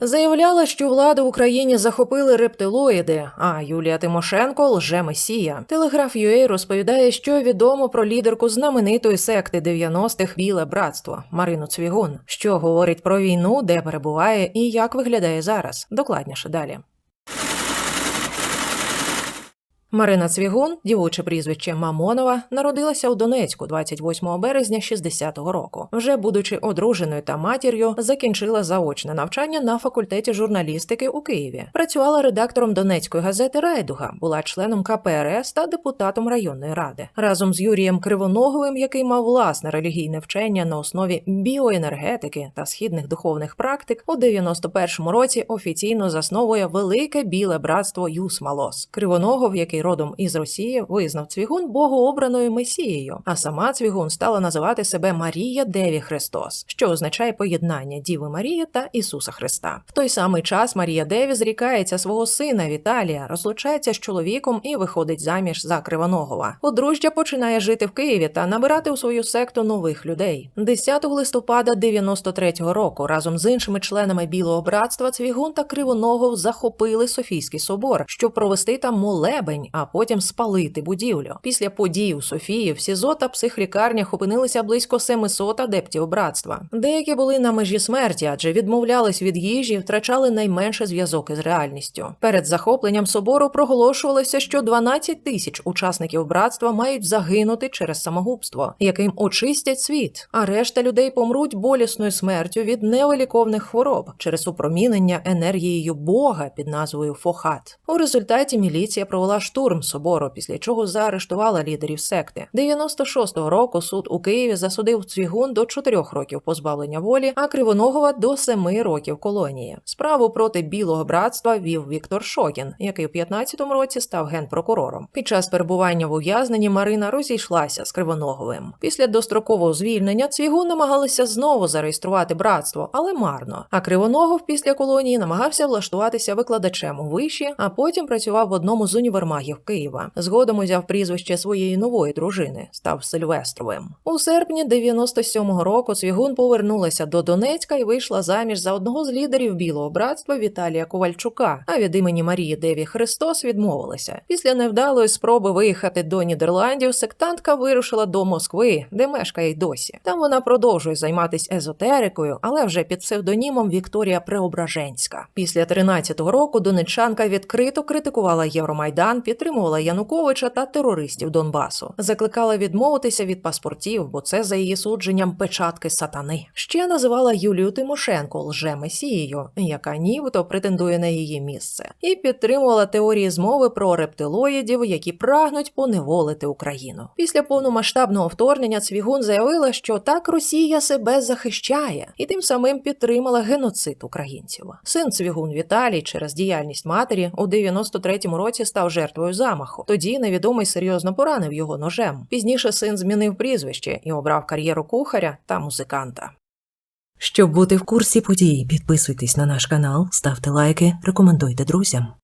Заявляла, що влада в Україні захопили рептилоїди, а Юлія Тимошенко лже-месія. Телеграф UA розповідає, що відомо про лідерку знаменитої секти 90-х Біле братство Марину Цвігун, що говорить про війну, де перебуває і як виглядає зараз. Докладніше далі. Марина Цвігун, дівоче прізвище Мамонова, народилася у Донецьку 28 березня 60-го року. Вже будучи одруженою та матір'ю, закінчила заочне навчання на факультеті журналістики у Києві. Працювала редактором Донецької газети Райдуга, була членом КПРС та депутатом районної ради. Разом з Юрієм Кривоноговим, який мав власне релігійне вчення на основі біоенергетики та східних духовних практик, у 91-му році офіційно засновує велике біле братство Юсмалос. Кривоногов, який родом із Росії, визнав Цвігун богообраною месією, а сама Цвігун стала називати себе Марія Деві Христос, що означає поєднання Діви Марії та Ісуса Христа. В той самий час Марія Деві зрікається свого сина Віталія, розлучається з чоловіком і виходить заміж за Кривоногова. Подружжя починає жити в Києві та набирати у свою секту нових людей. 10 листопада 93-го року разом з іншими членами Білого братства Цвігун та Кривоногов захопили Софійський собор, щоб провести там молебень, а потім спалити будівлю. Після подій у Софії в СІЗО та психлікарнях опинилися близько 700 адептів братства. Деякі були на межі смерті, адже відмовлялись від їжі, втрачали найменше зв'язок із реальністю. Перед захопленням собору проголошувалося, що 12 тисяч учасників братства мають загинути через самогубство, яким очистять світ, а решта людей помруть болісною смертю від невиліковних хвороб через упромінення енергією Бога під назвою Фохат. У результаті міліція провела штурм собору, після чого заарештувала лідерів секти. 96-го року суд у Києві засудив Цвігун до 4 років позбавлення волі, а Кривоногова до 7 років колонії. Справу проти білого братства вів Віктор Шокін, який у 15-му році став генпрокурором. Під час перебування в ув'язненні Марина розійшлася з Кривоноговим. Після дострокового звільнення Цвігун намагалися знову зареєструвати братство, але марно. А Кривоногов після колонії намагався влаштуватися викладачем у виші, а потім працював в одному з універмагів Києва. Згодом узяв прізвище своєї нової дружини, став Сильвестровим. У серпні 97-го року Цвігун повернулася до Донецька і вийшла заміж за одного з лідерів білого братства Віталія Ковальчука. А від імені Марії Деві Христос відмовилася. Після невдалої спроби виїхати до Нідерландів, сектантка вирушила до Москви, де мешкає й досі. Там вона продовжує займатися езотерикою, але вже під псевдонімом Вікторія Преображенська. Після 13-го року донеччанка відкрито критикувала Євромайдан, підтримувала Януковича та терористів Донбасу, закликала відмовитися від паспортів, бо це за її судженням печатки сатани. Ще називала Юлію Тимошенко лже-месією, яка нібито претендує на її місце, і підтримувала теорії змови про рептилоїдів, які прагнуть поневолити Україну. Після повномасштабного вторгнення Цвігун заявила, що так Росія себе захищає, і тим самим підтримала геноцид українців. Син Цвігун Віталій через діяльність матері у 93-му році став жертвою замаху. Тоді невідомий серйозно поранив його ножем. Пізніше син змінив прізвище і обрав кар'єру кухаря та музиканта. Щоб бути в курсі подій, підписуйтесь на наш канал, ставте лайки, рекомендуйте друзям.